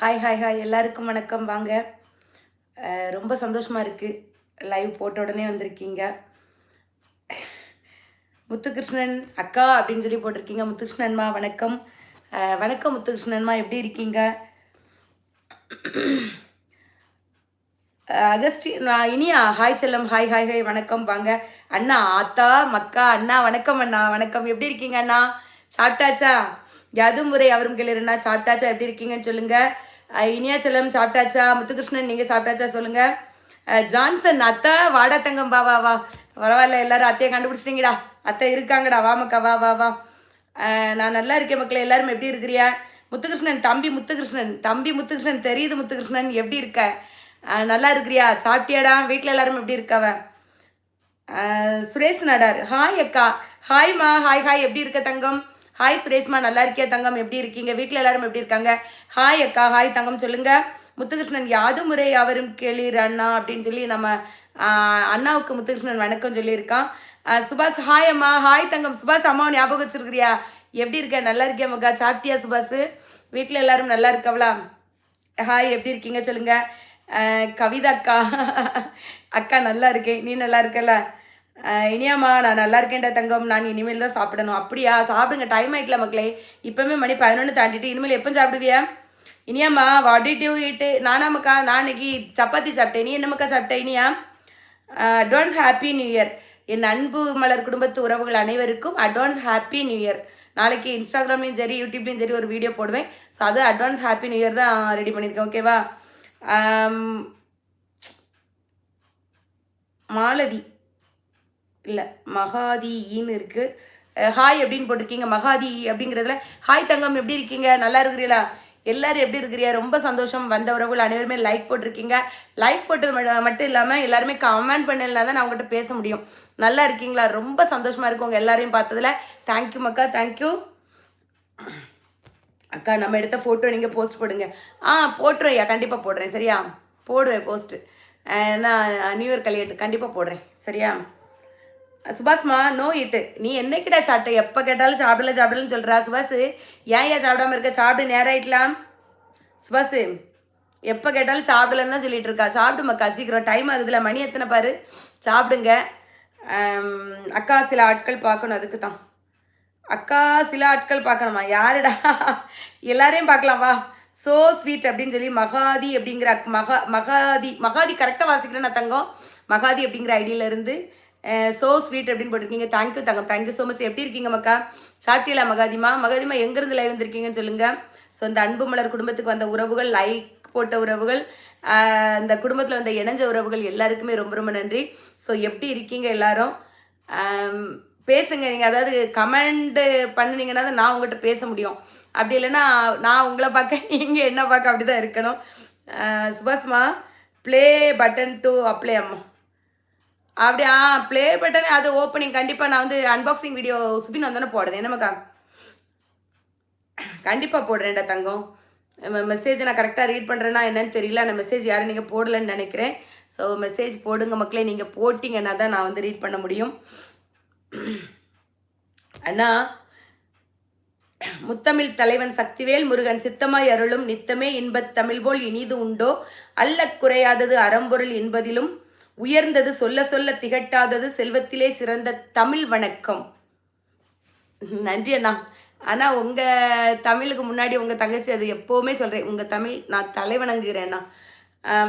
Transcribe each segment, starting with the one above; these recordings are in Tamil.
ஹாய் ஹாய் ஹாய் எல்லாருக்கும் வணக்கம். வாங்க. ரொம்ப சந்தோஷமாக இருக்குது லைவ் போட்ட உடனே வந்திருக்கீங்க. முத்துகிருஷ்ணன் அக்கா அப்படின்னு சொல்லி போட்டிருக்கீங்க. முத்துகிருஷ்ணன்மா வணக்கம். வணக்கம் முத்துகிருஷ்ணன்மா. எப்படி இருக்கீங்க? அகஸ்டி நான் இனியா ஹாய் செல்லம். ஹாய் ஹாய் ஹாய் வணக்கம். வாங்க. அண்ணா ஆத்தா மக்கா அண்ணா வணக்கம் அண்ணா. வணக்கம். எப்படி இருக்கீங்க அண்ணா? சாப்பிட்டாச்சா? யாது முறை அவரும் கிளறுனா சாப்பிட்டாச்சா? எப்படி இருக்கீங்கன்னு சொல்லுங்கள் இனியாச்சலம் சாப்பிட்டாச்சா? முத்துகிருஷ்ணன் நீங்கள் சாப்பிட்டாச்சா சொல்லுங்கள் ஜான்சன் அத்தா வாடா தங்கம் வா வா வா. பரவாயில்ல எல்லாரும் அத்தையை கண்டுபிடிச்சிட்டிங்கடா. அத்தை இருக்காங்கடா வாமக்கா வா வா வா. நான் நல்லா இருக்கேன் மக்களே எல்லாரும் எப்படி இருக்கிறியா முத்துகிருஷ்ணன் தம்பி முத்துகிருஷ்ணன். தம்பி முத்துகிருஷ்ணன் தெரியுது முத்துகிருஷ்ணன் எப்படி இருக்க? நல்லா இருக்கிறியா? சாப்பிட்டியாடா? வீட்டில் எல்லாரும் எப்படி இருக்கவ சுரேஷ் நடார். ஹாய் அக்கா. ஹாய்மா ஹாய் ஹாய். எப்படி இருக்க தங்கம்? ஹாய் சுரேஷ்மா நல்லா இருக்கியா தங்கம். எப்படி இருக்கீங்க? வீட்டில் எல்லாரும் எப்படி இருக்காங்க? ஹாய் அக்கா. ஹாய் தங்கம். சொல்லுங்க. முத்துகிருஷ்ணன் யாது முறை அவரும் கேளீர் அண்ணா அப்படின்னு சொல்லி நம்ம அண்ணாவுக்கு முத்துகிருஷ்ணன் வணக்கம் சொல்லியிருக்கான். சுபாஷ் ஹாய் அம்மா. ஹாய் தங்கம். சுபாஷ் அம்மாவை ஞாபகம் வச்சிருக்கிறியா? எப்படி இருக்க? நல்லா இருக்கியா மக்கா சாப்பிட்டியா சுபாஷ்? வீட்டில் எல்லாரும் நல்லா இருக்கவளா? ஹாய் எப்படி இருக்கீங்க? சொல்லுங்க. கவிதா அக்கா. அக்கா நல்லா இருக்கேன் நீ நல்லா இருக்கல இனியாம்மா நான் நல்லா இருக்கேன்டா தங்கம். நான் இனிமேல் தான் சாப்பிடணும். அப்படியா? சாப்பிடுங்க. டைம் ஆயிட்டல மக்களே. இப்போவுமே மணி பதினொன்று தாண்டிட்டு இனிமேல் எப்போ சாப்பிடுவியா? இனியாம்மா வாட் டிட் யூ ஈட்டு நானாமக்கா நான் இன்னைக்கு சப்பாத்தி சாப்பிட்டேன். நீ என்னமக்கா சாப்பிட்டேன் Iniya? Advance happy new year என் அன்பு மலர் குடும்பத்து உறவுகள் அனைவருக்கும் அட்வான்ஸ் ஹாப்பி நியூ இயர் நாளைக்கு இன்ஸ்டாகிராம்லேயும் சரி யூடியூப்லேயும் சரி ஒரு வீடியோ போடுவேன். ஸோ அது அட்வான்ஸ் ஹாப்பி நியூ இயர் தான் ரெடி பண்ணியிருக்கேன். ஓகேவா மாலதி. இல்லை மகாதின்னு இருக்குது ஹாய் அப்படின்னு போட்டிருக்கீங்க. மகாதி அப்படிங்கிறதுல ஹாய் தங்கம் எப்படி இருக்கீங்க? நல்லா இருக்கிறீங்களா எல்லாரும் எப்படி இருக்கிறியா ரொம்ப சந்தோஷம். வந்த உறவுகள் அனைவருமே லைக் போட்டிருக்கீங்க. லைக் போட்டது மட்டும் இல்லாமல் எல்லாருமே கமெண்ட் பண்ணலாம் தான் நான் உங்கள்கிட்ட பேச முடியும். நல்லா இருக்கீங்களா? ரொம்ப சந்தோஷமாக இருக்கும் உங்கள் எல்லாரையும் பார்த்ததில். தேங்க்யூ மக்கா. தேங்க்யூ அக்கா நம்ம எடுத்த ஃபோட்டோ நீங்கள் போஸ்ட் போடுங்க. ஆ போட்டுரும் ஐயா. கண்டிப்பாக போடுறேன். சரியா? போடுவேன் போஸ்ட்டு நான் நியூ இயர் கல்யாட்டு கண்டிப்பாக போடுறேன். சரியா? சுபாஷ்மா நோ இட்டு நீ என்னைக்கிடா சாப்பிட்ட? எப்போ கேட்டாலும் சாப்பிடல சாப்பிடலன்னு சொல்கிறா சுபாஷ் ஏன் ஏன் சாப்பிடாம இருக்க? சாப்பிட்டு நேரம் ஆயிட்டலாம். சுபாஷ் எப்போ கேட்டாலும் சாப்பிடலன்னு தான் சொல்லிட்டு இருக்கா. சாப்பிடுமாக்கா சீக்கிரம் டைம் ஆகுதுல மணி எத்தனை பாரு? சாப்பிடுங்க. அக்கா சில ஆட்கள் பார்க்கணும் அதுக்கு தான் அக்கா சில ஆட்கள் பார்க்கணுமா? யாருடா? எல்லாரையும் பார்க்கலாம் வா. சோ ஸ்வீட் அப்படின்னு சொல்லி மகாதி அப்படிங்கிற அக்- மகா மகாதி மகாதி கரெக்டாக வாசிக்கிறேன் நான் தங்கம். மகாதி அப்படிங்கிற ஐடியில ஸோ ஸ்வீட் அப்படின்னு போட்டிருக்கீங்க. தேங்க்யூ தங்கம். தேங்க்யூ ஸோ மச் எப்படி இருக்கீங்க மக்கா? சாப்பிட்டீங்களா மகாதிமா? மகாதிமா எங்கேருந்து லைவ் வந்திருக்கீங்கன்னு சொல்லுங்கள் ஸோ இந்த அன்பு மலர் குடும்பத்துக்கு வந்த உறவுகள் லைக் போட்ட உறவுகள் இந்த குடும்பத்தில் வந்த இணைஞ்ச உறவுகள் எல்லாருக்குமே ரொம்ப ரொம்ப நன்றி. ஸோ எப்படி இருக்கீங்க எல்லாரும்? பேசுங்க. நீங்கள் அதாவது கமெண்ட் பண்ணுனீங்கன்னா தான் நான் உங்கள்கிட்ட பேச முடியும். அப்படி இல்லைன்னா நான் உங்களை பார்க்க நீங்கள் என்ன பார்க்க அப்படி தான் இருக்கணும் சுபாஷ்மா ப்ளே பட்டன் டு அப்ளை அம்மா. அப்படி ஆ ப்ளே பட்டன் அது ஓப்பனிங் கண்டிப்பாக நான் வந்து அன்பாக்சிங் வீடியோ சுபின் வந்தோன்னே போடுறேன். என்னமாக்கா கண்டிப்பாக போடுறேன்டா தங்கம். மெசேஜ் நான் கரெக்டாக ரீட் பண்ணுறேன்னா என்னன்னு தெரியல. அந்த மெசேஜ் யாரும் நீங்கள் போடலன்னு நினைக்கிறேன். ஸோ மெசேஜ் போடுங்க மக்களே. நீங்கள் போட்டிங்கன்னா தான் நான் வந்து ரீட் பண்ண முடியும். அண்ணா முத்தமிழ் தலைவன் சக்திவேல் முருகன் சித்தமாய் அருளும் நித்தமே இன்பத் தமிழ் போல் இனிது உண்டோ? அல்ல குறையாதது அறம்பொருள் என்பதிலும் உயர்ந்தது சொல்ல சொல்ல திகட்டாதது செல்வத்திலே சிறந்த தமிழ் வணக்கம். நன்றி அண்ணா. ஆனால் உங்கள் தமிழுக்கு முன்னாடி உங்கள் தங்கச்சி அது எப்போவுமே சொல்கிறேன் உங்கள் தமிழ் நான் தலைவணங்குகிறேன் அண்ணா.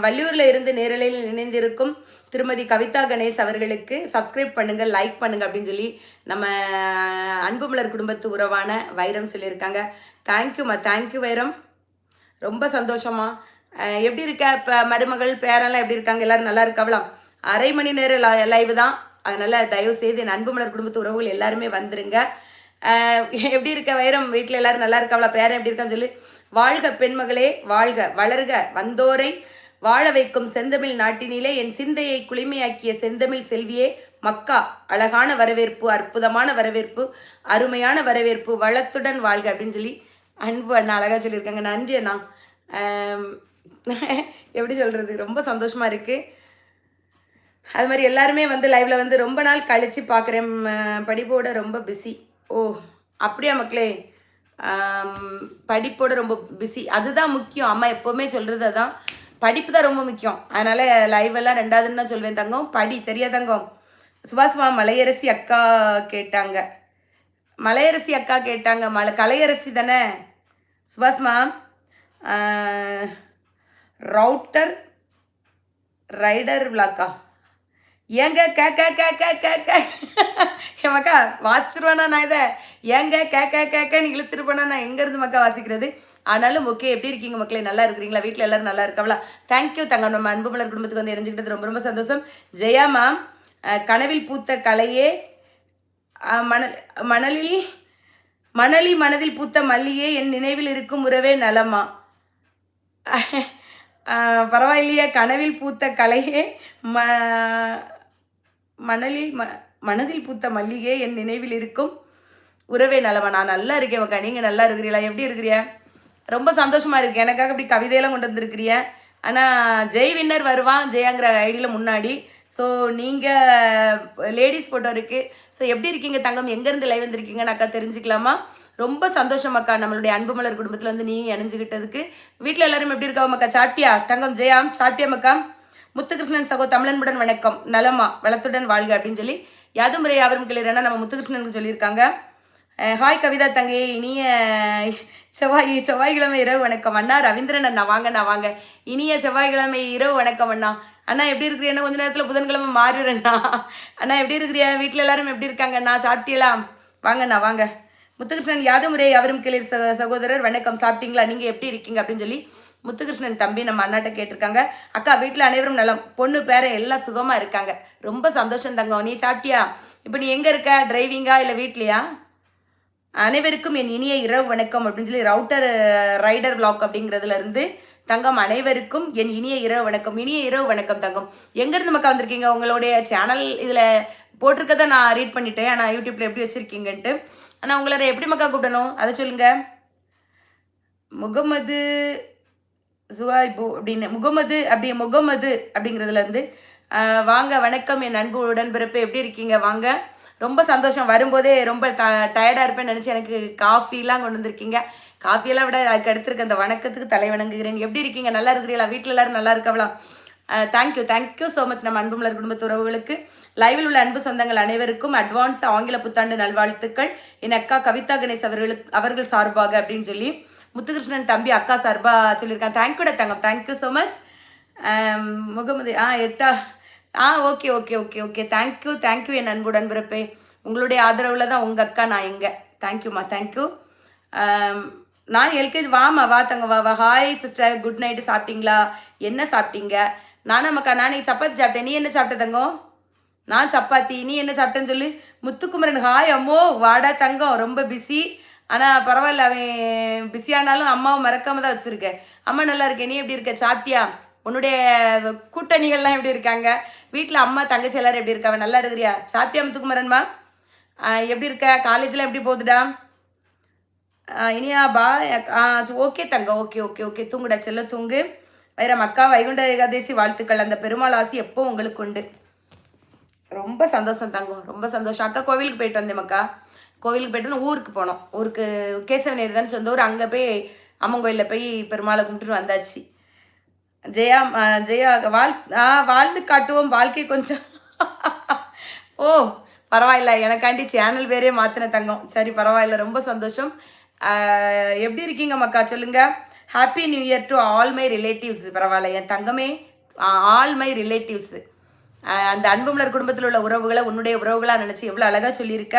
வள்ளியூரில் இருந்து நேரலையில் இணைந்திருக்கும் திருமதி கவிதா கணேஷ் அவர்களுக்கு சப்ஸ்கிரைப் பண்ணுங்கள் லைக் பண்ணுங்க அப்படின்னு சொல்லி நம்ம அன்புமலர் குடும்பத்து உறவான வைரம் சொல்லியிருக்காங்க. தேங்க்யூம்மா தேங்க்யூ வைரம். ரொம்ப சந்தோஷமா எப்படி இருக்க? இப்போ மருமகள் பேரெல்லாம் எப்படி இருக்காங்க? எல்லோரும் நல்லா இருக்காவலாம்? அரை மணி நேரம் லைவ் தான். அதனால் தயவு செய்து என் அன்புமலர் குடும்பத்து உறவுகள் எல்லாருமே வந்துருங்க. எப்படி இருக்க வைரம்? வீட்டில் எல்லாரும் நல்லா இருக்காவளா? பேரன் எப்படி இருக்கான்னு சொல்லி. வாழ்க பெண்மகளே வாழ்க வளர்க. வந்தோரை வாழ வைக்கும் செந்தமிழ் நாட்டினிலே என் சிந்தையை குளிமையாக்கிய செந்தமிழ் செல்வியே மக்கா அழகான வரவேற்பு அற்புதமான வரவேற்பு அருமையான வரவேற்பு வளத்துடன் வாழ்க அப்படின்னு சொல்லி அன்பு அண்ணா அழகாக சொல்லியிருக்காங்க. நன்றி அண்ணா. எப்படி சொல்கிறது ரொம்ப சந்தோஷமாக இருக்குது அது மாதிரி எல்லாருமே வந்து லைவில் வந்து ரொம்ப நாள் கழித்து பார்க்குறேன் படிப்போட ரொம்ப பிஸி ஓ அப்படியா மக்களே? படிப்போட ரொம்ப பிஸி அதுதான் முக்கியம். அம்மா எப்போவுமே சொல்கிறது அதான். படிப்பு தான் ரொம்ப முக்கியம். அதனால் லைவ் எல்லாம் ரெண்டாவதுன்னு தான் சொல்வேன் தங்கம். படி சரியா தங்கம்? சுபாஷ்மா மலையரசி அக்கா கேட்டாங்க. மலையரசி அக்கா கேட்டாங்க. மலை கலையரசி தானே? சுபாஷ்மா ரவுட்டர் ரைடர் விளாக்கா. ஏங்க K K K K K K. மக்கா வாசிச்சிருவேனா நான் இதை? ஏங்க கே கே கே கேன்னு இழுத்துட்டு போனா நான் எங்கேருந்து மக்கா வாசிக்கிறது? ஆனாலும் ஓகே எப்படி இருக்கீங்க மக்களே? நல்லா இருக்கிறீங்களா? வீட்டில் எல்லாரும் நல்லா இருக்காங்களா? தேங்க்யூ தங்க நம்ம அன்பு மலர் குடும்பத்துக்கு வந்து இணைஞ்சிக்கிட்டது ரொம்ப ரொம்ப சந்தோஷம். ஜெயா மேம் கனவில் பூத்த கலையே மணல் மணலில் மணலி மனதில் பூத்த மல்லியே என் நினைவில் இருக்கும் உறவே நலமா? பரவாயில்லையே கனவில் பூத்த கலையே. ம மணலில் ம மனதில் பூத்த மல்லிகே என் நினைவில் இருக்கும். உறவே நலமா நான் நல்லா இருக்கேன் மக்கா நீங்கள் நல்லா இருக்கிறீங்களா எப்படி இருக்கிறிய ரொம்ப சந்தோஷமாக இருக்கு. எனக்காக இப்படி கவிதையெல்லாம் கொண்டு வந்திருக்கிறிய ஆனால் ஜெய் வின்னர் வருவான் ஜெயாங்கிற ஐடியில் முன்னாடி. ஸோ நீங்கள் லேடிஸ் போட்டோ இருக்குது ஸோ எப்படி இருக்கீங்க தங்கம்? எங்கேருந்து லைவ் வந்திருக்கீங்கன்னு அக்கா தெரிஞ்சுக்கலாமா? ரொம்ப சந்தோஷம் அக்கா. நம்மளுடைய அன்பு மலர் குடும்பத்தில் வந்து நீ இணைஞ்சுக்கிட்டதுக்கு வீட்டில் எல்லாரும் எப்படி இருக்காவும் அக்கா? சாட்டியா தங்கம் ஜெயாம் சாட்டியம் அக்கா? முத்துகிருஷ்ணன் சகோ தமிழன்புடன் வணக்கம். நலமா? வளத்துடன் வாழ்க அப்படின்னு சொல்லி யாதும் முறை யாவரும் கிளியரனா நம்ம முத்துகிருஷ்ணனுக்கு சொல்லியிருக்காங்க. ஹாய் கவிதா தங்கையே இனிய செவ்வாய் செவ்வாய்க்கிழமை இரவு வணக்கம். அண்ணா ரவீந்திரன் அண்ணா வாங்க அண்ணா வாங்க. இனிய செவ்வாய்க்கிழமை இரவு வணக்கம் அண்ணா. அண்ணா எப்படி இருக்கிறீங்க? கொஞ்ச நேரத்தில் புதன்கிழமை மாறிடுறேண்ணா அண்ணா. எப்படி இருக்கிறியா வீட்டில் எல்லாரும் எப்படி இருக்காங்க அண்ணா? சாப்பிட்டீங்களா வாங்கண்ணா வாங்க. முத்துகிருஷ்ணன் யாதுமுறை அவரும் கிளிர் ச சகோதரர் வணக்கம் சாப்பிட்டீங்களா? நீங்கள் எப்படி இருக்கீங்க? அப்படின்னு சொல்லி முத்துகிருஷ்ணன் தம்பி நம்ம அண்ணாட்ட கேட்டிருக்காங்க. அக்கா வீட்டில் அனைவரும் நலம் பொண்ணு பேரன் எல்லாம் சுகமாக இருக்காங்க. ரொம்ப சந்தோஷம் தங்கம். நீ சாப்பிட்டியா? இப்போ நீ எங்கே இருக்க? டிரைவிங்கா இல்லை வீட்லையா? அனைவருக்கும் என் இனிய இரவு வணக்கம் அப்படின்னு சொல்லி ரவுட்டர் ரைடர் vlog அப்படிங்கிறதுலேருந்து தங்கம் அனைவருக்கும் என் இனிய இரவு வணக்கம். இனிய இரவு வணக்கம் தங்கம். எங்கேருந்து மக்கா வந்திருக்கீங்க? உங்களுடைய சேனல் இதில் போட்டிருக்கதை நான் ரீட் பண்ணிட்டேன். ஆனால் யூடியூப்பில் எப்படி வச்சுருக்கீங்கன்ட்டு. ஆனால் உங்களை எப்படி மக்கா கூப்பிடணும்? அதை சொல்லுங்கள் முகமது சுவாய்பு அப்படின்னு முகமது அப்படி முகமது அப்படிங்கிறதுலேருந்து வாங்க வணக்கம் என் அன்பு உடன்பிறப்பு எப்படி இருக்கீங்க? வாங்க. ரொம்ப சந்தோஷம். வரும்போதே ரொம்ப ட டயர்டாக இருப்பேன்னு நினச்சி எனக்கு காஃபிலாம் கொண்டு வந்திருக்கீங்க. காஃபியெல்லாம் விட அதுக்கு அடுத்திருக்க அந்த வணக்கத்துக்கு தலை வணங்குகிறேன். எப்படி இருக்கீங்க? நல்லா இருக்கிறீங்களா? வீட்டில் எல்லோரும் நல்லா இருக்காவலாம் thank you thank you so much நம்ம அன்புமலர் குடும்பத்து உறவுகளுக்கு. லைவில் உள்ள அன்பு சொந்தங்கள் அனைவருக்கும் அட்வான்ஸ் ஆங்கில புத்தாண்டு நல்வாழ்த்துக்கள். என் அக்கா கவிதா கணேஷ் அவர்களுக்கு அவர்கள் சார்பாக அப்படின்னு சொல்லி முத்துகிருஷ்ணன் தம்பி அக்கா சார்பாக சொல்லியிருக்காங்க. தேங்க்யூட தங்கம். Thank you so much Mohammed ஆ எட்டா ஆ okay okay okay okay thank you thank you என் அன்பு நண்பரப்பே உங்களுடைய ஆதரவில் தான் உங்கள் அக்கா நான் எங்கே? தேங்க்யூம்மா தேங்க்யூ நான் எல்கேஜி வாமா வா தங்க வா வா. ஹாய் சிஸ்டர் குட் நைட்டு சாப்பிட்டீங்களா? என்ன சாப்பிட்டீங்க? நானும் அமக்கா நான் நீ சப்பாத்தி சாப்பிட்டேன். நீ என்ன சாப்பிட்ட தங்கம்? நான் சப்பாத்தி நீ என்ன சாப்பிட்டேன்னு சொல்லி. முத்துக்குமரன் ஹாய் அம்மோ வாடா தங்கம் ரொம்ப பிஸி ஆனால் பரவாயில்ல அவன் பிஸியானாலும் அம்மாவை மறக்காம தான் வச்சுருக்கேன். அம்மா நல்லா இருக்கேன் நீ எப்படி இருக்க? சாப்பிட்டியா? உன்னுடைய கூட்டணிகள்லாம் எப்படி இருக்காங்க? வீட்டில் அம்மா தங்கச்சி எல்லாரும் எப்படி இருக்காங்க? நல்லா இருக்கிறியா? சாப்பிட்டியா முத்துக்குமரன்மா எப்படி இருக்க? காலேஜில் எப்படி போகுதுடா? இனியா பா ஓகே தங்க ஓகே ஓகே ஓகே. தூங்குடா செல்ல தூங்கு. வைரம் மக்கா வைகுண்ட ஏகாதேசி வாழ்த்துக்கள். அந்த பெருமாள் ஆசி எப்போ உங்களுக்கு உண்டு. ரொம்ப சந்தோஷம் தங்கம். ரொம்ப சந்தோஷம். அக்கா கோவிலுக்கு போயிட்டு வந்தேன் அக்கா கோவிலுக்கு போயிட்டு ஊருக்கு போனோம். ஊருக்கு கேசவநேர் தானே சொந்த ஊர். அங்கே போய் அம்மன் கோயிலில் போய் பெருமாளை கும்பிட்டுட்டு வந்தாச்சு. ஜெயா ஜெயா வாழ் ஆ வாழ்ந்து காட்டுவோம். வாழ்க்கை கொஞ்சம். ஓ பரவாயில்ல. எனக்காண்டி சேனல் வேறே மாற்றின தங்கம். சரி பரவாயில்ல. ரொம்ப சந்தோஷம். எப்படி இருக்கீங்க மக்கா? சொல்லுங்கள் happy new year to all my relatives பரவாயில்ல. என் தங்கமே ஆல் மை ரிலேட்டிவ்ஸு அந்த அன்புமலர் குடும்பத்தில் உள்ள உறவுகளை உன்னுடைய உறவுகளாக நினச்சி எவ்வளோ அழகாக சொல்லியிருக்க.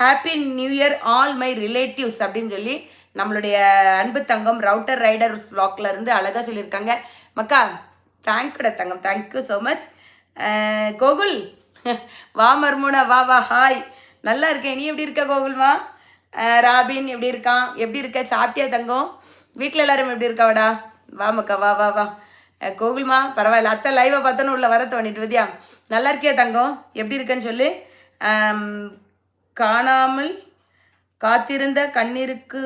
Happy new year all my relatives அப்படின்னு சொல்லி நம்மளுடைய அன்பு தங்கம் ரவுட்டர் ரைடர்ஸ் vlogல இருந்து அழகாக சொல்லியிருக்காங்க. மக்கா தேங்க்யூட தங்கம். Thank you so much Gokul வா மர்முனா வா வா ஹாய் நல்லா இருக்கேன். நீ எப்படி இருக்க கோகுல்மா ராபின் எப்படி இருக்கான்? எப்படி இருக்க? சாப்பிட்டியா தங்கம்? வீட்டில் எல்லாரும் எப்படி இருக்காவடா வா மக்கா வா வா வா. கோகுல்மா பரவாயில்ல. அத்தை லைவை பார்த்தோன்னு உள்ள வர தோணிட்டு வதியா. நல்லா இருக்கியா தங்கம் எப்படி இருக்கேன்னு சொல்லு. காணாமல் காத்திருந்த கண்ணீருக்கு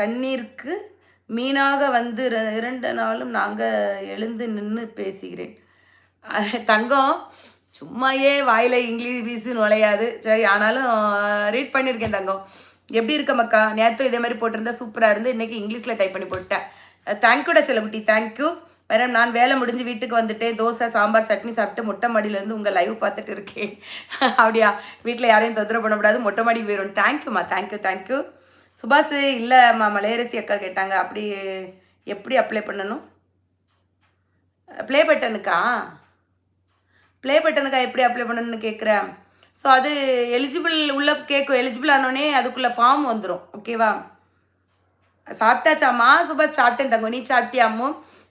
கண்ணீருக்கு மீனாக வந்து இரண்டு நாளும் நாங்கள் எழுந்து நின்று பேசுகிறேன். தங்கம் சும்மாயே வாயில் இங்கிலீஷ் பீஸு நுழையாது. சரி ஆனாலும் ரீட் பண்ணியிருக்கேன் தங்கம் எப்படி இருக்க மக்கா? நேற்று இதே மாதிரி போட்டிருந்தா சூப்பராக இருந்து இன்னைக்கு இங்கிலீஷில் டைப் பண்ணி போட்டேன் தேங்க்யூடா செல்லக்குட்டி தேங்க்யூ மேடம் நான் வேலை முடிஞ்சு வீட்டுக்கு வந்துட்டேன். தோசை சாம்பார் சட்னி சாப்பிட்டு மொட்டை மாடியிலேருந்து உங்கள் லைவ் பார்த்துட்டு இருக்கேன். அப்படியா? வீட்டில் யாரையும் தொந்தரவு பண்ணக்கூடாது. மொட்டை மாடி போயிடும் தேங்க்யூம்மா தேங்க்யூ தேங்க்யூ சுபாஷ் இல்லைம்மா மலையரசி அக்கா கேட்டாங்க. அப்படி எப்படி அப்ளை பண்ணணும்? ப்ளே பட்டனுக்கா ப்ளே பட்டனுக்கா எப்படி அப்ளை பண்ணணும்னு கேட்குறேன் ஸோ அது எலிஜிபிள் உள்ள கேட்கும் எலிஜிபிள் ஆனோடனே அதுக்குள்ளே ஃபார்ம் வந்துடும் ஓகேவா சாப்பிட்டாச்சாம்மா? சுபாஷ் சாப்பிட்டேன் தங்கம். நீ சாப்பிட்டியாமோ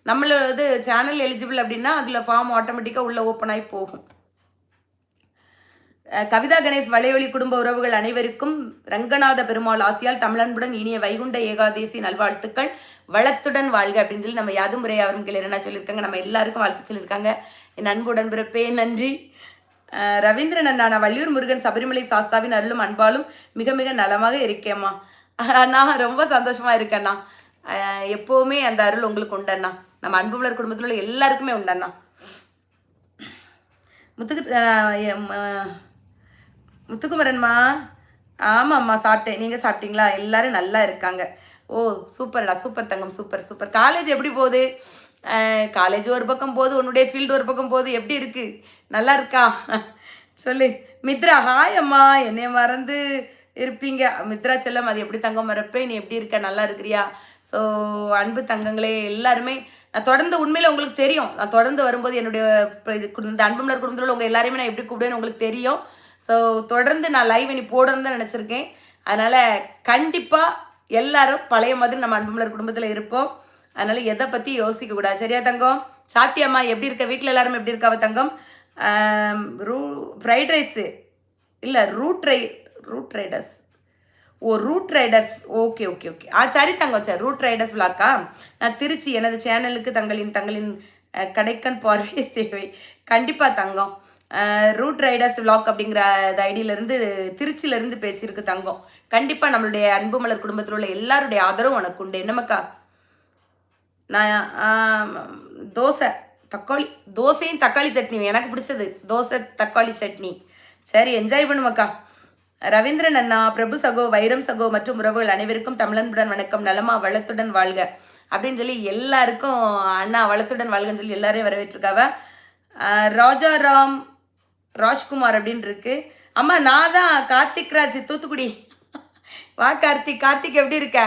நம்மளோட சேனல் எலிஜிபிள் அப்படின்னா அதில் ஃபார்ம் ஆட்டோமேட்டிக்காக உள்ளே ஓப்பன் ஆகி போகும். கவிதா கணேஷ் வலையொலி குடும்ப உறவுகள் அனைவருக்கும் ரங்கநாத பெருமாள் ஆசியால் தமிழன்புடன் இனிய வைகுண்ட ஏகாதேசி நல்வாழ்த்துக்கள். வளத்துடன் வாழ்க அப்படின்னு சொல்லி நம்ம யாது முறை அவரும் என்ன சொல்லியிருக்காங்க? நம்ம எல்லாருக்கும் வாழ்த்து சொல்லியிருக்காங்க. என் அன்புடன் பிறப்பே நன்றி. ரவீந்திரன் அண்ணா நான் வள்ளியூர் முருகன் சபரிமலை சாஸ்தாவின் அருளும் அன்பாலும் மிக மிக நலமாக இருக்கேம்மா. நான் ரொம்ப சந்தோஷமாக இருக்கேண்ணா. எப்போவுமே அந்த அருள் உங்களுக்கு உண்டண்ணா. நம்ம அன்புமலர் குடும்பத்தில் உள்ள எல்லாருக்குமே உண்டண்ணா. முத்துக்கு முத்துக்குமரன்மா. ஆமாம்மா சாப்பிட்டேன். நீங்கள் சாப்பிட்டீங்களா? எல்லாரும் நல்லா இருக்காங்க. ஓ சூப்பர்டா சூப்பர் தங்கம் சூப்பர் சூப்பர். காலேஜ் எப்படி போகுது? காலேஜ் ஒரு பக்கம் போகுது உன்னுடைய ஃபீல்டு ஒரு பக்கம் போகுது. எப்படி இருக்கு? நல்லா இருக்கா? சொல்லு. மித்ரா ஹாய் அம்மா. என்னைய மறந்து இருப்பீங்க. மித்ரா செல்லம் அது எப்படி தங்கம் மறப்பேன் நீ எப்படி இருக்க? நல்லா இருக்கிறியா? ஸோ அன்பு தங்கங்களே எல்லாருமே நான் தொடர்ந்து உண்மையில் உங்களுக்கு தெரியும். நான் தொடர்ந்து வரும்போது என்னுடைய இது குடும்ப- இந்த அன்புமலர் குடும்பத்தில் உங்கள் எல்லாரையுமே நான் எப்படி கூப்பிடுவேன்னு உங்களுக்கு தெரியும். ஸோ தொடர்ந்து நான் லைவ் இனி போடணும்னு தான் நினச்சிருக்கேன். அதனால் கண்டிப்பாக எல்லாரும் பழைய மாதிரி நம்ம அன்புமலர் குடும்பத்தில் இருப்போம். அதனால் எதை பற்றி யோசிக்க கூடாது. சரியா தங்கம்? சாப்பிட்டியாம்மா எப்படி இருக்க? வீட்டில் எல்லாரும் எப்படி இருக்காவ தங்கம்? ரூ ஃப்ரைட் ரைஸு இல்லை ரூட் ரை ரூட் ரைடர்ஸ் ஓ route riders okay okay okay ஆ சரி தங்கம் சார். ரூட் ரைடர்ஸ் விளாக்கா நான் திருச்சி எனது சேனலுக்கு தங்களின் தங்களின் கடைக்கன் பார்வை தேவை. கண்டிப்பாக தங்கம். ரூட் ரைடர்ஸ் விளாக் அப்படிங்கிற ஐடியிலேருந்து திருச்சியிலேருந்து பேசியிருக்கு தங்கம். கண்டிப்பாக நம்மளுடைய அன்புமலர் குடும்பத்தில் உள்ள எல்லாருடைய ஆதரவும் உனக்கு உண்டு. என்னமக்கா நான் தோசை தக்காளி தோசையும் தக்காளி சட்னி எனக்கு பிடிச்சது. தோசை தக்காளி சட்னி. சரி என்ஜாய் பண்ணுமக்கா ரவீந்திரன் அண்ணா பிரபு சகோ வைரம் சகோ மற்றும் உறவுகள் அனைவருக்கும் தமிழன்புடன் வணக்கம். நலமா வளத்துடன் வாழ்க. அப்படின்னு சொல்லி எல்லாருக்கும் அண்ணா வளத்துடன் வாழ்கன்னு சொல்லி எல்லாரையும் வரவேற்றிருக்காவ. ராஜாராம் ராஜ்குமார் அப்படின்னு இருக்கு. அம்மா நான் தான் கார்த்திக் ராஜ் தூத்துக்குடி. வா கார்த்திக் கார்த்திக் எப்படி இருக்க?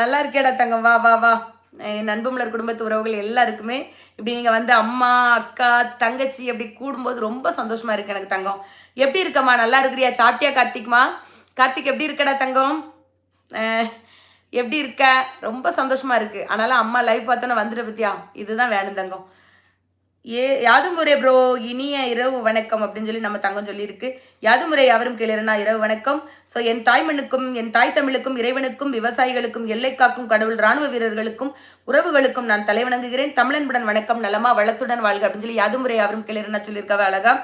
நல்லா இருக்கேடா தங்கம்? வா வா வா. என் அன்புமலர் குடும்பத்து உறவுகள் எல்லாருக்குமே இப்படி நீங்கள் வந்து அம்மா அக்கா தங்கச்சி அப்படி கூடும்போது ரொம்ப சந்தோஷமா இருக்கு எனக்கு தங்கம். எப்படி இருக்கம்மா? நல்லா இருக்கிறியா? சாப்பிட்டியா கார்த்திக்மா? கார்த்திக் எப்படி இருக்கடா தங்கம்? எப்படி இருக்க? ரொம்ப சந்தோஷமா இருக்கு. ஆனாலும் அம்மா லைவ் பார்த்தோன்னே வந்துட்ட பத்தியா? இதுதான் வேணும் தங்கம். ஏ யாதுமுறை ப்ரோ இனிய இரவு வணக்கம் அப்படின்னு சொல்லி நம்ம தங்கம் சொல்லியிருக்கு. யாதுமுறை யாவரும் கேளுறனா இரவு வணக்கம். ஸோ என் தாய் மண்ணுக்கும் என் தாய் தமிழுக்கும் இறைவனுக்கும் விவசாயிகளுக்கும் எல்லை காக்கும் கடவுள் ராணுவ வீரர்களுக்கும் உறவுகளுக்கும் நான் தலைவணங்குகிறேன் தமிழன்புடன் வணக்கம் நலமா வளத்துடன் வாழ்க அப்படின்னு சொல்லி யாதுமுறை யாவரும் கேளுறனா சொல்லியிருக்காவ அழகா?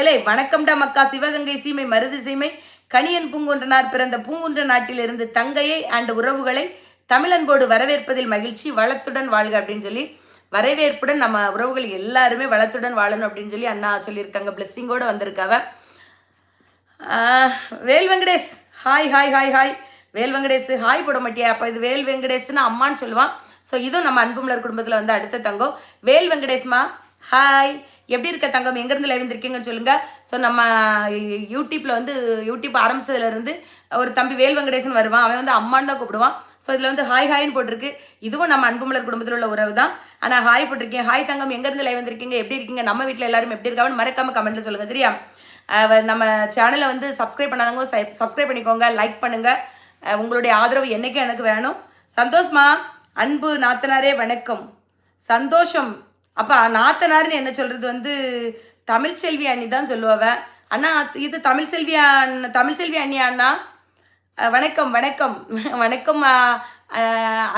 ஏலே வணக்கம்டா மக்கா சிவகங்கை சீமை மருது சீமை. கணியன் பூங்குன்றனார் பிறந்த பூங்குன்ற நாட்டிலிருந்து தங்கையை அண்ட் உறவுகளை தமிழன்போடு வரவேற்பதில் மகிழ்ச்சி வளத்துடன் வாழ்க அப்படின்னு சொல்லி வரவேற்புடன் நம்ம உறவுகள் எல்லாருமே வளத்துடன் வாழணும் அப்படின்னு சொல்லி அண்ணா சொல்லியிருக்காங்க. பிளெஸ்ஸிங்கோடு வந்திருக்காவ Vel Venkatesh. Hi hi hi hi Vel Venkatesh hi போட மாட்டியா? அப்போ இது வேல் வெங்கடேஷ்னு அம்மான்னு சொல்லுவான். ஸோ இதுவும் நம்ம அன்புமலர் குடும்பத்தில் வந்து அடுத்த தங்கம். வேல் வெங்கடேஷ்மா ஹாய் எப்படி இருக்க தங்கம்? எங்கேருந்து லைவ் வந்திருக்கீங்கன்னு சொல்லுங்கள் ஸோ நம்ம யூடியூப்பில் வந்து யூடியூப் ஆரம்பிச்சதுலேருந்து ஒரு தம்பி வேல் வெங்கடேசன் வருவான். அவன் வந்து அம்மான்னு தான் கூப்பிடுவான். ஸோ இதில் வந்து ஹாய் ஹாய்னு போட்டிருக்கு. இதுவும் நம்ம அன்புமலர் குடும்பத்தில் உள்ள உறவு தான் ஆனால் ஹாய் போட்டிருக்கேன் ஹாய் தங்கம் எங்கேருந்து லைவ் வந்திருக்கீங்க? எப்படி இருக்கீங்க? நம்ம வீட்டில் எல்லாரும் எப்படி இருக்காங்கன்னு மறக்காம கமெண்ட்ல சொல்லுங்க. சரியா? நம்ம சேனலை வந்து சப்ஸ்கிரைப் பண்ணாதவங்க சப்ஸ்கிரைப் பண்ணிக்கோங்க. லைக் பண்ணுங்க. உங்களுடைய ஆதரவு என்னைக்கும் எனக்கு வேணும். சந்தோஷ்மா அன்பு நாத்தனாரே வணக்கம். சந்தோஷம். அப்பா நாத்தனார்னு என்ன சொல்கிறது வந்து தமிழ்ச்செல்வி அண்ணி தான் சொல்லுவாவ அண்ணா இது தமிழ்ச்செல்வி அண்ணா தமிழ்ச்செல்வி அண்ணி அண்ணா? வணக்கம் வணக்கம். வணக்கம்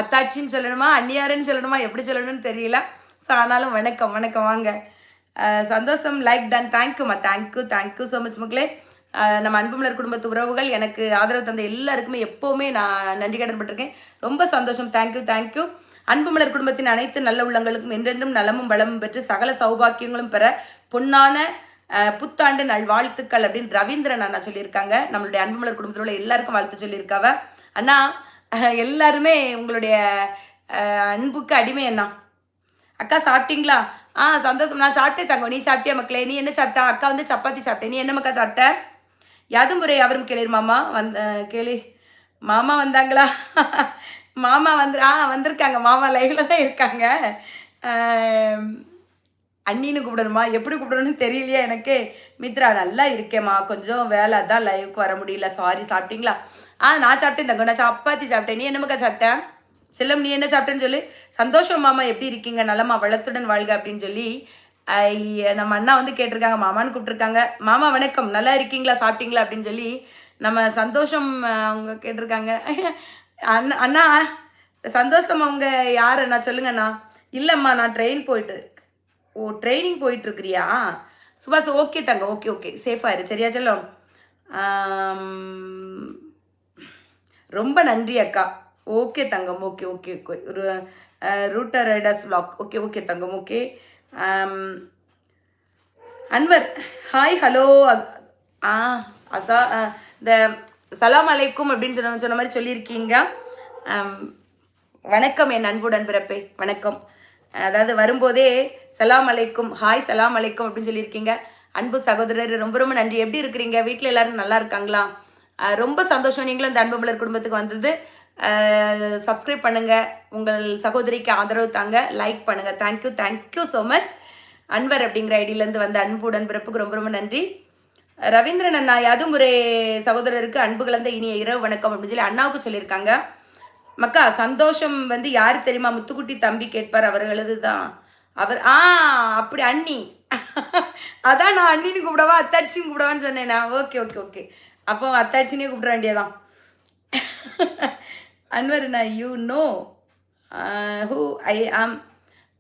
அத்தாச்சின்னு சொல்லணுமா அந்நியாருன்னு சொல்லணுமா எப்படி சொல்லணும்னு தெரியல. ஸோ ஆனாலும் வணக்கம் வணக்கம் வாங்க. சந்தோஷம் லைக் டன் தேங்க்யூம்மா thank you thank you so much மக்களே நம்ம அன்புமலர் குடும்பத்து உறவுகள் எனக்கு ஆதரவு தந்த எல்லாருக்குமே எப்போவுமே நான் நன்றி கடன் பட்டிருக்கேன். ரொம்ப சந்தோஷம். தேங்க்யூ தேங்க்யூ அன்புமலர் குடும்பத்தின் அனைத்து நல்ல உள்ளங்களுக்கும் என்றென்றும் நலமும் வளமும் பெற்று சகல சௌபாக்கியங்களும் பெற பொன்னான புத்தாண்டு நல் வாழ்த்துக்கள் அப்படின்னு ரவீந்திரன் அண்ணா சொல்லியிருக்காங்க. நம்மளுடைய அன்புமலர் குடும்பத்தில் உள்ள எல்லாருக்கும் வாழ்த்து சொல்லியிருக்காவ. அண்ணா எல்லாருமே உங்களுடைய அன்புக்கு அடிமை அண்ணா. அக்கா சாப்பிட்டீங்களா? ஆ சந்தோஷம். நான் சாப்பிட்டே தங்கம். நீ சாப்பிட்டியா மக்களே? நீ என்ன சாப்பிட்டா? அக்கா வந்து சப்பாத்தி சாப்பிட்டேன். நீ என்ன மக்கா சாப்பிட்ட? யாதுமுறை அவரும் கேளிர் மாமா வந்த கேளு. மாமா வந்தாங்களா? மாமா வந்து ஆ வந்திருக்காங்க. மாமா லைவில் தான் இருக்காங்க. அண்ணின்னு கூப்பிடணுமா? எப்படி கூப்பிடணும்னு தெரியலையா எனக்கு? மித்ரா நல்லா இருக்கேம்மா. கொஞ்சம் வேலை தான் லைவுக்கு வர முடியல. சாரி சாப்பிட்டீங்களா? ஆ நான் சாப்பிட்டேன் தங்க நான் சப்பாத்தி சாப்பிட்டேன். நீ என்னமக்கா சாப்பிட்டேன் செல்லம் நீ என்ன சாப்பிட்டேன்னு சொல்லி. சந்தோஷம் மாமா எப்படி இருக்கீங்க? நல்லம்மா வளத்துடன் வாழ்க அப்படின்னு சொல்லி நம்ம அண்ணா வந்து கேட்டிருக்காங்க. மாமான்னு கூப்பிட்டுருக்காங்க. மாமா வணக்கம். நல்லா இருக்கீங்களா? சாப்பிட்டீங்களா? அப்படின்னு சொல்லி நம்ம சந்தோஷம் அவங்க கேட்டிருக்காங்க. அண்ணா அண்ணா சந்தோஷம் அவங்க யார்? அண்ணா சொல்லுங்கண்ணா. இல்லைம்மா நான் ட்ரெயின் போயிட்டு ஓ ட்ரைனிங் போயிட்டுருக்குறியா? சுபாஷ் ஓகே தங்க ஓகே ஓகே சேஃபாக இரு. சரியா செல்லம்? ரொம்ப நன்றி அக்கா. ஓகே தங்கம் ஓகே ஓகே ஓகே ஒரு router riders black okay okay தங்கம் ஓகே அன்வர் ஹாய் ஹலோ ஆ அசா இந்த சலாம் அலைக்கும் அப்படின்னு சொன்ன சொன்ன மாதிரி சொல்லியிருக்கீங்க. வணக்கம் என் அன்புடன் பிறப்பே. வணக்கம். அதாவது வரும்போதே சலாம் அலைக்கும் ஹாய் சலாம் அலைக்கும் அப்படின்னு சொல்லியிருக்கீங்க. அன்பு சகோதரர் ரொம்ப ரொம்ப நன்றி. எப்படி இருக்கிறீங்க? வீட்டில் எல்லாரும் நல்லா இருக்காங்களா? ரொம்ப சந்தோஷம். நீங்களும் இந்த அன்பு மலர் குடும்பத்துக்கு வந்தது. சப்ஸ்கிரைப் பண்ணுங்கள் உங்கள் சகோதரிக்கு ஆதரவு தாங்க. லைக் பண்ணுங்கள் தேங்க்யூ தேங்க்யூ ஸோ மச் அன்பர் அப்படிங்கிற ஐடியிலேருந்து வந்த அன்பு உடன்பிறப்புக்கு ரொம்ப ரொம்ப நன்றி. ரவீந்திரன் அண்ணா யாதுமுறை சகோதரருக்கு அன்பு கலந்த இனிய இரவு வணக்கம் அப்படின்னு சொல்லி அண்ணாவுக்கு சொல்லியிருக்காங்க. மக்கா சந்தோஷம் வந்து யார் தெரியுமா? முத்துக்குட்டி தம்பி கேட்பார் அவர்களது தான் அவர் ஆ அப்படி அண்ணி. அதான் நான் அண்ணின்னு கூப்பிடவா அத்தாச்சின்னு கூப்பிடவான்னு சொன்னேனா ஓகே ஓகே ஓகே. அப்போ அத்தாச்சினே கூப்பிட வேண்டியதான் அன்வர் நான் you know who I am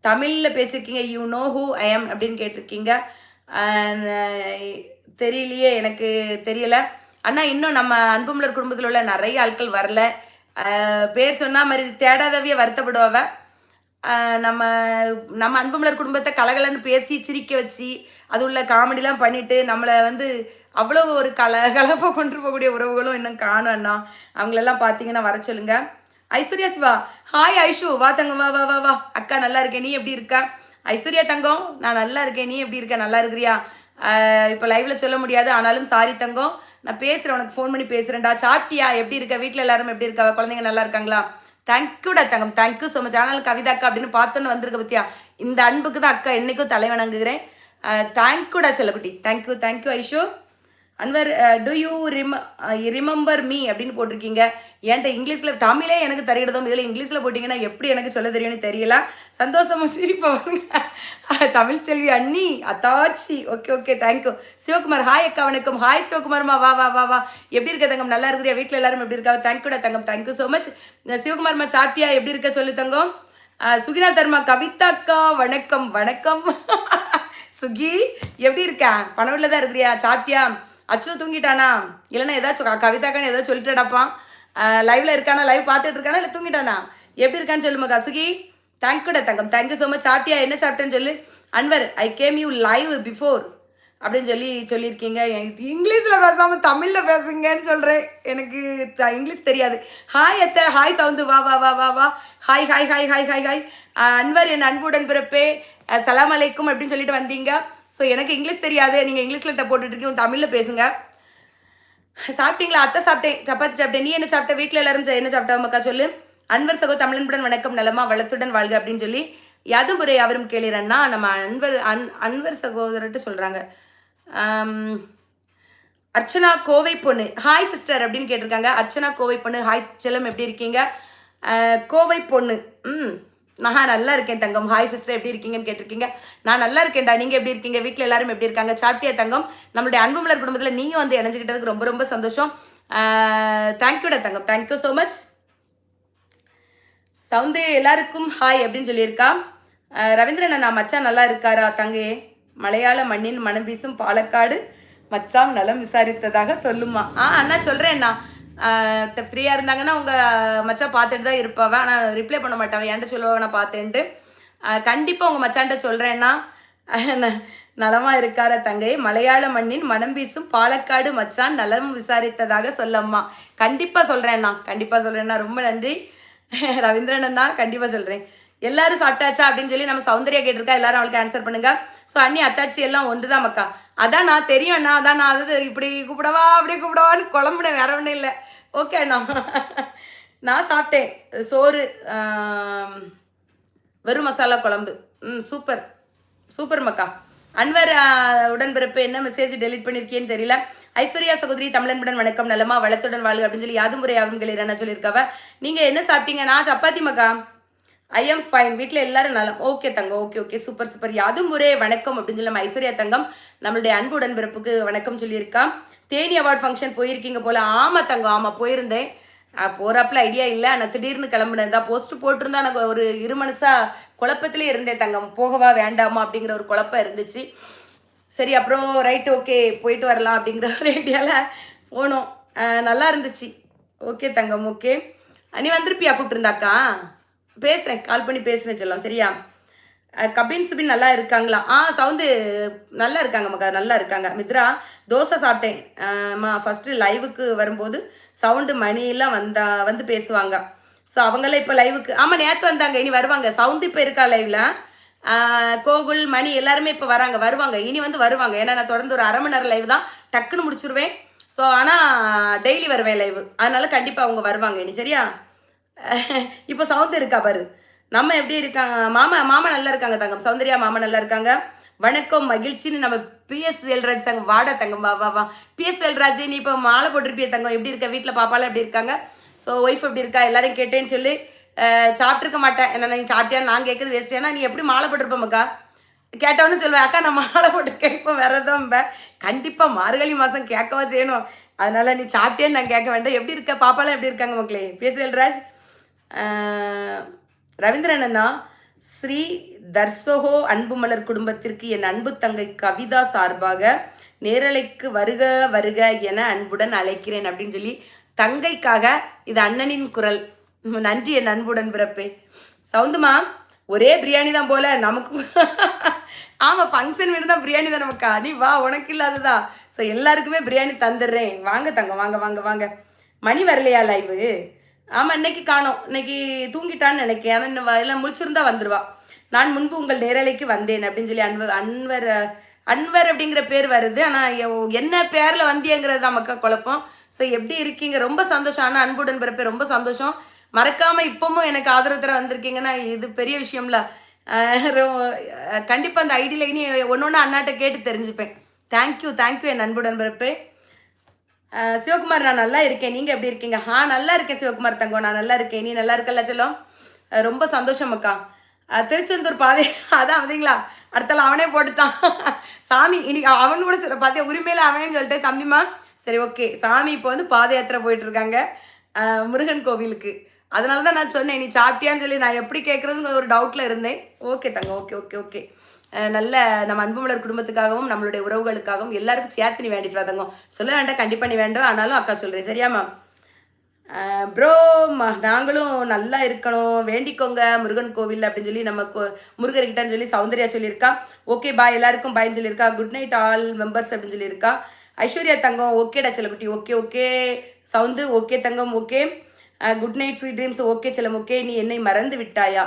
தமிழில் பேசியிருக்கீங்க you know who I am அப்படின்னு கேட்டிருக்கீங்க. Uh, தெரியலையே எனக்கு தெரியலை. அண்ணா இன்னும் நம்ம அன்புமலர் குடும்பத்தில் உள்ள நிறைய ஆட்கள் வரல. பேர் சொன்னால் மாதிரி தேடாதவிய வருத்தப்படுவாவ. நம்ம நம்ம அன்புமலர் குடும்பத்தை கலகலன்னு பேசி சிரிக்க வச்சு அது உள்ள காமெடிலாம் பண்ணிட்டு நம்மளை வந்து அவ்வளோ ஒரு கல கலப்பாக கொண்டு போகக்கூடிய உறவுகளும் இன்னும் காணும் அண்ணா. அவங்களெல்லாம் பார்த்தீங்கன்னா வர சொல்லுங்க. ஐஸ்வர்யா சிவா ஹாய் ஐஷு வா தங்கம் வா வா வா வா. அக்கா நல்லா இருக்கேன் நீ எப்படி இருக்க? ஐஸ்வர்யா தங்கம் நான் நல்லா இருக்கேன் நீ எப்படி இருக்க? நல்லா இருக்கிறியா? இப்போ லைவ்ல சொல்ல முடியாது ஆனாலும் சாரி தங்கம் நான் பேசுகிறேன் உனக்கு ஃபோன் பண்ணி பேசுகிறேன்டா சாப்பிட்டியா? எப்படி இருக்க? வீட்டில் எல்லாரும் எப்படி இருக்கா குழந்தைங்க நல்லா இருக்காங்களா? தேங்க்யூடா தங்கம். தேங்க்யூ ஸோ மச் ஆனால் கவிதா அக்கா அப்படின்னு பார்த்தோன்னு வந்திருக்க பத்தியா? இந்த அன்புக்கு தான் அக்கா என்றைக்கும் தலைவணங்குகிறேன். தேங்க்யூடா செல்லக்குட்டி. Thank you thank you Aisho. Anwar do you ரிம remember me அப்படின்னு போட்டிருக்கீங்க. என்கிட்ட இங்கிலீஷில் தமிழே எனக்கு தெரிகிறதும் இதில் இங்கிலீஷில் போட்டிங்கன்னா எப்படி எனக்கு சொல்ல தெரியும்னு தெரியல. சந்தோஷமா சிரிப்பவங்க தமிழ் செல்வி அண்ணி அத்தாச்சி. Okay okay thank you Sivakumar hi அக்கா வணக்கம். ஹாய் சிவகுமார்மா வா வா வா வா. எப்படி இருக்க தங்கம்? நல்லா இருக்கிறியா? வீட்டில் எல்லாரும் எப்படி இருக்கா தேங்க்யூடா தங்கம். தேங்க்யூ ஸோ மச் சிவகுமார்மா சாப்பிட்டியா? எப்படி இருக்க சொல்லு தங்கம்? சுகினா தர்மா கவிதா அக்கா வணக்கம் வணக்கம். சுகி எப்படி இருக்க? பணவில் தான் இருக்கிறியா? சாப்பிட்டியா? அச்சு தூங்கிட்டானா? இல்லைன்னா ஏதாச்சும் கவிதாக்கான கவிதாக்கான்னு ஏதாச்சும் சொல்லிட்டுடாப்பா லைவ்ல இருக்கானா? லைவ் பார்த்துட்டு இருக்கானா? இல்லை தூங்கிட்டானா? எப்படி இருக்கான்னு சொல்லுமா கசுகி தேங்க்யூடா தங்கம். தேங்க்யூ ஸோ மச் சாப்பிட்டியா? என்ன சாப்பிட்டேன்னு சொல்லு. Anwar I came you live before அப்படின்னு சொல்லி சொல்லியிருக்கீங்க. இங்கிலீஷில் பேசாமல் தமிழில் பேசுங்கன்னு சொல்கிறேன் எனக்கு த- இங்கிலீஷ் தெரியாது. ஹாய் அத்தை. ஹாய் சவுந்து. வா வா வா வா வா. Hi hi hi hi hi hi Anwar என் அன்புடன் பிறப்பே. சலாம் அலைக்கும் அப்படின்னு சொல்லிட்டு வந்தீங்க. ஸோ எனக்கு இங்கிலீஷ் தெரியாது. நீங்கள் இங்கிலீஷில் போட்டுட்டு இருக்கீங்க தமிழில் பேசுங்க. சாப்பிட்டீங்களா? அத்தை சாப்பிட்டேன். சப்பாத்தி சாப்பிட்டேன். நீ என்ன சாப்பிட்ட? வீட்டில் எல்லாரும் என்ன சாப்பிட்டா மக்கா சொல்லு. அன்வர் சகோ தமிழன்புடன் வணக்கம். நலமா வளத்துடன் வாழ்க அப்படின்னு சொல்லி யாதுமுறை அவரும் கேளிரன்னா நம்ம அன்வர் அன் அன்வர் சகோதரர்கிட்ட சொல்கிறாங்க அர்ச்சனா கோவை பொண்ணு. ஹாய் சிஸ்டர் அப்படின்னு கேட்டிருக்காங்க. அர்ச்சனா கோவை பொண்ணு. ஹாய் செல்லம் எப்படி இருக்கீங்க? கோவை பொண்ணு. ம். நான் நல்லா இருக்கேன் தங்கம். ஹாய் சிஸ்டர் எப்படி இருக்கீங்கன்னு கேட்டிருக்கீங்க? நான் நல்லா இருக்கேன்டா. நீங்கள் எப்படி இருக்கீங்க? வீட்டில் எல்லாரும் எப்படி இருக்காங்க? சாப்பிட்டியா தங்கம்? நம்மளுடைய அன்புமலர் குடும்பத்தில் நீயும் வந்து இணைஞ்சுக்கிட்டதுக்கு ரொம்ப ரொம்ப சந்தோஷம். தேங்க்யூடா தங்கம். Thank you so much Soundu எல்லாருக்கும் ஹாய் அப்படின்னு சொல்லியிருக்கா. ரவீந்திரன் அண்ணா மச்சான் நல்லா இருக்காரா தங்கே மலையாள மண்ணின் மனம் வீசும் பாலக்காடு. மச்சான் நலம் விசாரித்ததாக சொல்லுமா. ஆ அண்ணா சொல்கிறேன் அண்ணா. ஃப்ரீயாக இருந்தாங்கன்னா உங்கள் மச்சான் பார்த்துட்டு தான் இருப்பாவே. ஆனால் ரிப்ளை பண்ண மாட்டாங்க என்கிட்ட சொல்லுவாங்க நான் பார்த்தேன்ட்டு. கண்டிப்பாக உங்கள் மச்சான்ட்ட சொல்கிறேன்னா நலமாக இருக்கார தங்கை. மலையாள மண்ணின் மனம் வீசும் பாலக்காடு மச்சான் நலம் விசாரித்ததாக சொல்லம்மா. கண்டிப்பாக சொல்கிறேண்ணா கண்டிப்பாக சொல்கிறேண்ணா ரொம்ப நன்றி. ரவீந்திரன் அண்ணா கண்டிப்பாக சொல்கிறேன் எல்லாரும் சாப்பிட்டாச்சா அப்படின்னு சொல்லி நம்ம சௌந்தர்யா கேட்டிருக்கா எல்லாரும் அவளுக்கு ஆன்சர் பண்ணுங்க. ஸோ அண்ணி அத்தாச்சி எல்லாம் ஒன்று தான் மக்கா. அதான் நான் தெரியும் அண்ணா அதான் நான் அது இப்படி கூப்பிடவா அப்படி கூப்பிடவான்னு குழம்புனேன் வேற ஒன்றும் இல்லை. ஓகே அண்ணா. நான் சாப்பிட்டேன். சோறு வெறும் மசாலா குழம்பு. ம் சூப்பர் சூப்பர் மக்கா. அன்வர் உடன்பிறப்பு என்ன மெசேஜ் டெலிட் பண்ணியிருக்கேன்னு தெரியல. ஐஸ்வர்யா சகோதரி தமிழன்புடன் வணக்கம். நலமா வளத்துடன் வாழ்க அப்படின்னு சொல்லி யாதும் முறை யாவும் என்ன சொல்லியிருக்காவ. நீங்கள் என்ன சாப்பிட்டீங்க? நான் சப்பாத்தி மக்கா. ஐ எம் ஃபைன் வீட்டில் எல்லாரும் நலம். ஓகே தங்கம். ஓகே ஓகே சூப்பர் சூப்பர் யாதும் முறை வணக்கம் அப்படின்னு சொல்லி நம்ம ஐஸ்வர்யா தங்கம் நம்மளுடைய அன்பு உடன்பிறப்புக்கு வணக்கம் சொல்லியிருக்கா. தேனி அவார்ட் ஃபங்க்ஷன் போயிருக்கீங்க போல. ஆமாம் தங்கம் ஆமாம் போயிருந்தேன். போகிறப்பல ஐடியா இல்லை. ஆனால் திடீர்னு கிளம்புனது தான் போஸ்ட் போட்டிருந்தா எனக்கு ஒரு இரு மனசாக குழப்பத்திலே இருந்தேன் தங்கம். போகவா வேண்டாமா அப்படிங்கிற ஒரு குழப்பம் இருந்துச்சு. சரி அப்புறம் ரைட் ஓகே போயிட்டு வரலாம் அப்படிங்கிற ஒரு ஐடியாவில் போனோம். நல்லா இருந்துச்சு. ஓகே தங்கம் ஓகே நீ வந்திருப்பியா? கூப்பிட்டுருந்தாக்கா? பேசுகிறேன் கால் பண்ணி பேசுகிறேன் செல்லம். சரியா? கபின் சுபின் நல்லா இருக்காங்களா? ஆ சவுந்து நல்லா இருக்காங்க மக்கா நல்லா இருக்காங்க. மித்ரா தோசை சாப்பிட்டேன். அம்மா ஃபஸ்ட்டு லைவுக்கு வரும்போது சவுண்டு மணியெல்லாம் வந்தா வந்து பேசுவாங்க. ஸோ அவங்களாம் இப்போ லைவுக்கு ஆமாம் நேற்று வந்தாங்க இனி வருவாங்க. சவுந்து இப்போ இருக்கா லைவில் கோகுல் மணி எல்லாருமே இப்போ வராங்க வருவாங்க. இனி வந்து வருவாங்க. ஏன்னா நான் தொடர்ந்து ஒரு அரை மணி நேரம் லைவ் தான் டக்குன்னு முடிச்சிருவேன். ஸோ ஆனால் டெய்லி வருவேன் லைவ் அதனால கண்டிப்பாக அவங்க வருவாங்க இனி சரியா? இப்போ சவுந்து இருக்கா பாரு. நம்ம எப்படி இருக்காங்க? மாமா மாமா நல்லா இருக்காங்க தங்கம். சௌந்தர்யா மாமா நல்லா இருக்காங்க. வணக்கம் மகிழ்ச்சின்னு நம்ம பிஎஸ் வேல்ராஜ் தங்கம் வாடா தங்கம் வா வா வா. பிஎஸ் வேல்ராஜ் நீ இப்போ மாலை போட்டிருப்பிய தங்கம். எப்படி இருக்க? வீட்டில் பாப்பாலாம் எப்படி இருக்காங்க? ஸோ ஒய்ஃப் எப்படி இருக்கா? எல்லாரும் கேட்டேன்னு சொல்லி சாப்பிட்ருக்க மாட்டேன். என்ன நீ சாப்பிட்டியான்னு நான் கேட்குறது வேஸ்ட் ஏன்னா நீ எப்படி மாலை போட்டிருப்போம்க்கா கேட்டவொன்னு சொல்லுவேன் அக்கா நான் மாலை போட்டு கேட்போம் வேற எதுவும் கண்டிப்பாக மார்கழி மாதம் கேட்கவா செய்யணும். அதனால நீ சாப்பிட்டேன்னு நான் கேட்க வேண்டாம். எப்படி இருக்க? பாப்பாலாம் எப்படி இருக்காங்க மக்களே? பிஎஸ் வேல்ராஜ் ரவீந்திரன் அண்ணா ஸ்ரீ தர்சோகோ அன்புமலர் குடும்பத்திற்கு என் அன்பு தங்கை கவிதா சார்பாக நேரலைக்கு வருக வருக என அன்புடன் அழைக்கிறேன் அப்படின்னு சொல்லி தங்கைக்காக இது அண்ணனின் குரல். நன்றி என் அன்புடன் பிறப்பே. சவுந்துமா ஒரே பிரியாணி தான் போல நமக்கு ஆமாம் ஃபங்க்ஷன் வீடுனா பிரியாணி தான் நமக்கா? நீ வா உனக்கு இல்லாததா? ஸோ எல்லாருக்குமே பிரியாணி தந்துடுறேன். வாங்க தங்க வாங்க வாங்க வாங்க. மணி வரலையா லைவு ஆமாம் இன்னைக்கு காணோம். இன்னைக்கு தூங்கிட்டான்னு நினைக்கிறேன். ஆனால் இன்னும் வ- எல்லாம் முழிச்சிருந்தா வந்துடுவா நான் முன்பு உங்கள் நேரலைக்கு வந்தேன் அப்படின்னு சொல்லி அன்வர் அன்வர் அன்வர் அப்படிங்கிற பேர் வருது. ஆனால் என்ன பேரில் வந்தியங்கிறது தான் மக்கள் குழப்பம். ஸோ எப்படி இருக்கீங்க? ரொம்ப சந்தோஷம். ஆனால் அன்புடன் பிறப்பே ரொம்ப சந்தோஷம். மறக்காமல் இப்பவும் எனக்கு ஆதரவு தர வந்திருக்கீங்கன்னா இது பெரிய விஷயம்ல. கண்டிப்பாக அந்த ஐடியில் இனி ஒன்று ஒன்று அண்ணாட்ட கேட்டு தெரிஞ்சுப்பேன். தேங்க்யூ தேங்க்யூ என் அன்புடன் பிறப்பே. சிவகுமார் நான் நல்லா இருக்கேன். நீங்கள் எப்படி இருக்கீங்க? ஆ நல்லா இருக்கேன் சிவகுமார் தங்கம் நான் நல்லா இருக்கேன். நீ நல்லா இருக்கல்ல செல்லம்? ரொம்ப சந்தோஷம் அக்கா. திருச்செந்தூர் பாதை அதான் அப்படிங்களா அடுத்தால அவனே போட்டுட்டான். சாமி இன்னைக்கு அவன் கூட சொல்ல பார்த்தியா உரிமையில அவனேன்னு சொல்லிட்டு தம்பிமா சரி ஓகே. சாமி இப்போ வந்து பாத யாத்திரை போயிட்டு இருக்காங்க. முருகன் கோவிலுக்கு. அதனால தான் நான் சொன்னேன் நீ சாப்பிட்டியான்னு சொல்லி நான் எப்படி கேட்குறதுன்னு ஒரு டவுட்டில் இருந்தேன். ஓகே தங்க ஓகே ஓகே ஓகே. நல்ல நம்ம அன்புமலர் குடும்பத்துக்காகவும் நம்மளுடைய உறவுகளுக்காகவும் எல்லாருக்கும் சேர்த்து நீ வேண்டிட்டு வா சொல்ல வேண்டாம் கண்டிப்பாக நீ வேண்டாம். ஆனாலும் அக்கா சொல்கிறேன் சரியாம்மா ப்ரோ நாங்களும் நல்லா இருக்கணும். வேண்டிக்கோங்க முருகன் கோவில் அப்படின்னு சொல்லி நம்ம கோ முருகர்கிட்டன்னு சொல்லி சௌந்தர்யா சொல்லியிருக்கா. ஓகே பாய் எல்லாருக்கும் பாய்ன்னு சொல்லியிருக்கா. குட் நைட் ஆல் மெம்பர்ஸ் அப்படின்னு சொல்லியிருக்கா. ஐஸ்வர்யா தங்கம் ஓகேடா செல்லக்குட்டி? ஓகே ஓகே சவுந்து ஓகே தங்கம் okay good night sweet dreams okay செல்லம் ஓகே நீ என்னை மறந்து விட்டாயா?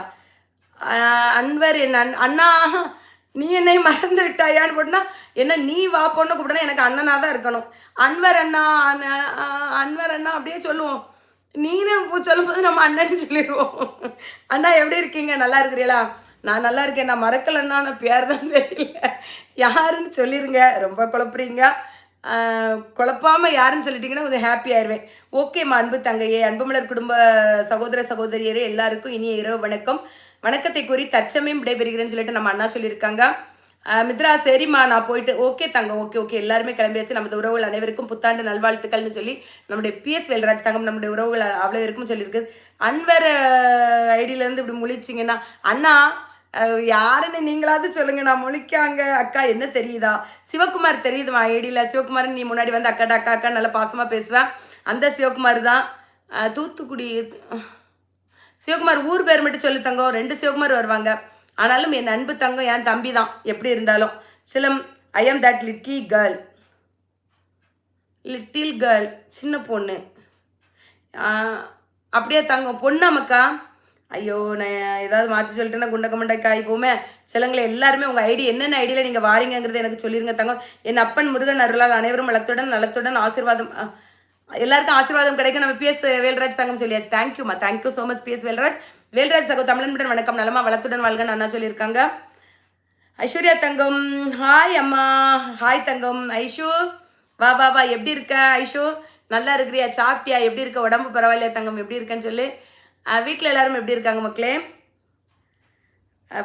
அன்வர் என் அண்ணா நீ என்னை மறந்து விட்டாயான்னு போட்டுனா என்ன நீ வா பொண்ணு கூப்பிட்டனா எனக்கு அண்ணனாக தான் இருக்கணும். அன்வர் அண்ணா அன்வர் அண்ணா அப்படியே சொல்லுவோம். நீனு சொல்லும்போது நம்ம அண்ணன்னு சொல்லிடுவோம். அண்ணா எப்படி இருக்கீங்க? நல்லா இருக்கிறீங்களா? நான் நல்லா இருக்கேன். நான் மறக்கலன்னா பேர் தான் தெரியல. யாருன்னு சொல்லிடுங்க ரொம்ப குழப்புறீங்க. குழப்பாமல் யாருன்னு சொல்லிட்டீங்கன்னா கொஞ்சம் ஹாப்பி ஆயிடுவேன் ஓகேம்மா அன்பு தங்கையே. அன்புமலர் குடும்ப சகோதர சகோதரியரே எல்லாருக்கும் இனிய இரவு வணக்கம். வணக்கத்தை கூறி தற்சமயம் விடைபெறுகிறேன்னு சொல்லிட்டு நம்ம அண்ணா சொல்லியிருக்காங்க. மித்ரா சரிம்மா நான் போயிட்டு ஓகே தங்கம் ஓகே ஓகே எல்லாருமே கிளம்பியாச்சு. நமது உறவுகள் அனைவருக்கும் புத்தாண்டு நல்வாழ்த்துக்கள்னு சொல்லி நம்முடைய பிஎஸ் வேல்ராஜ் தங்கம் நம்முடைய உறவுகள் அவ்வளோ இருக்கும் சொல்லியிருக்கு. அன்வர் ஐடியிலேருந்து இப்படி முழிச்சிங்கன்னா அண்ணா யாருன்னு நீங்களாவது சொல்லுங்க நான் முழிக்காங்க. அக்கா என்ன தெரியுதா? சிவகுமார் தெரியுதுமா ஐடியில். சிவகுமார் நீ முன்னாடி வந்து அக்காடா அக்கா அக்கா நல்லா பாசமாக பேசுவேன் அந்த சிவகுமார் தான் தூத்துக்குடி சிவகுமார் ஊர் பேர் மட்டும் சொல்லி தங்கம் ரெண்டு சிவகுமார் வருவாங்க. ஆனாலும் என் அன்பு தங்கம் என் தம்பி தான். எப்படி இருந்தாலும். சிலம் I am that little girl little girl சின்ன பொண்ணு. அப்படியே தங்கம் பொண்ணாமக்கா ஐயோ நான் ஏதாவது மாற்றி சொல்லிட்டேன்னா குண்டக்க மண்டைக்கு ஆகிப்போமே சிலங்களை எல்லாருமே உங்கள் ஐடி என்னென்ன ஐடியில் நீங்கள் வாரீங்கிறது எனக்கு சொல்லிடுங்க தங்கம் என் அப்பன் முருகன் அருளால் அனைவரும் வளத்துடன் நலத்துடன் ஆசீர்வாதம் எல்லாருக்கும் ஆசீர்வாதம் கிடைக்கும். நம்ம பிஎஸ் வேல்ராஜ் தங்கம் சொல்லியாச்சு. தேங்க்யூமா thank you so much PS Velraj. Velraj சகோ தமிழன்புடன் வணக்கம். நலமா வளத்துடன் வாழ்கன்னு அண்ணா சொல்லியிருக்காங்க. ஐஸ்வர்யா தங்கம். ஹாய் அம்மா. ஹாய் தங்கம். ஐஷு வா வா வா. எப்படி இருக்க ஐஷு? நல்லா இருக்கிறியா? சாப்பிட்டியா? எப்படி இருக்க? உடம்பு பரவாயில்லையா தங்கம்? எப்படி இருக்கேன்னு சொல்லி. வீட்டில் எல்லாரும் எப்படி இருக்காங்க மக்களே?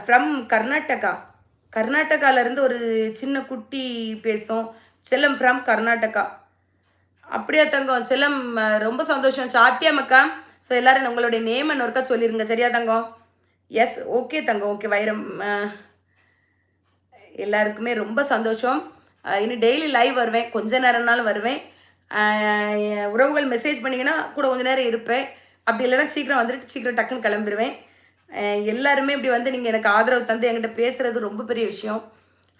ஃப்ரம் கர்நாடகா. கர்நாடகாவிலேருந்து ஒரு சின்ன குட்டி பேசும். செல்லம் ஃப்ரம் கர்நாடகா. அப்படியா தங்கம்? செல்லம் ரொம்ப சந்தோஷம். சாப்பிட்டியா மக்கா? ஸோ எல்லாரும் உங்களுடைய நேம் ஒருக்கா சொல்லிடுங்க சரியா தங்கம்? எஸ் ஓகே தங்கம். ஓகே வைரம் எல்லாருக்குமே ரொம்ப சந்தோஷம். இன்னும் டெய்லி லைவ் வருவேன். கொஞ்ச நேரம்னாலும் வருவேன். உறவுகள் மெசேஜ் பண்ணிங்கன்னா கூட கொஞ்ச நேரம் இருப்பேன். அப்படி இல்லைன்னா சீக்கிரம் வந்துட்டு சீக்கிரம் டக்குன்னு கிளம்பிடுவேன் எல்லாருமே இப்படி வந்து நீங்கள் எனக்கு ஆதரவு தந்து என்கிட்ட பேசுகிறது ரொம்ப பெரிய விஷயம்.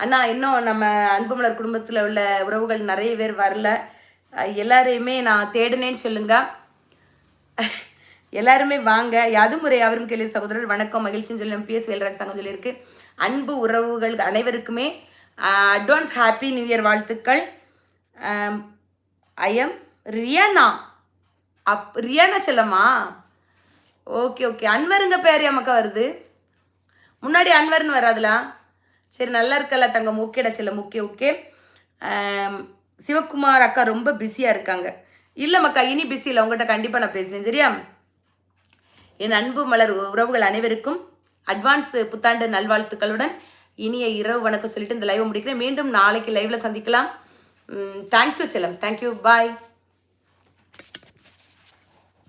அண்ணா இன்னும் நம்ம அன்புமலர் குடும்பத்தில் உள்ள உறவுகள் நிறைய பேர் வரல. எல்லாரையுமே நான் தேடினேன்னு சொல்லுங்க. எல்லாருமே வாங்க. யாதுமுறை அவரும் கேள்வி சகோதரர் வணக்கம் மகிழ்ச்சின்னு சொல்லி பிஎஸ் வேல்ராஜ் தங்கம் சொல்லியிருக்கு. அன்பு உறவுகள் அனைவருக்குமே அட்வான்ஸ் ஹாப்பி நியூ இயர் வாழ்த்துக்கள். I am Riyana up Riyana Chellamma? Okay okay அன்வருங்க பேர் மக்கா வருது. முன்னாடி அன்வர்னு வராதுல. சரி நல்லா இருக்கல தங்கம். ஓகேடா செல்லம். ஓகே ஓகே சிவகுமார் அக்கா ரொம்ப பிஸியாக இருக்காங்க. இல்லை மக்கா இனி பிஸி இல்லை. உங்கள்கிட்ட கண்டிப்பாக நான் பேசுவேன். சரியா? என் அன்பு மலர் உறவுகள் அனைவருக்கும் அட்வான்ஸ் புத்தாண்டு நல்வாழ்த்துக்களுடன் இனிய இரவு வணக்கம் சொல்லிட்டு இந்த லைவை முடிக்கிறேன். மீண்டும் நாளைக்கு லைவில் சந்திக்கலாம். தேங்க்யூ செல்லம். Thank you bye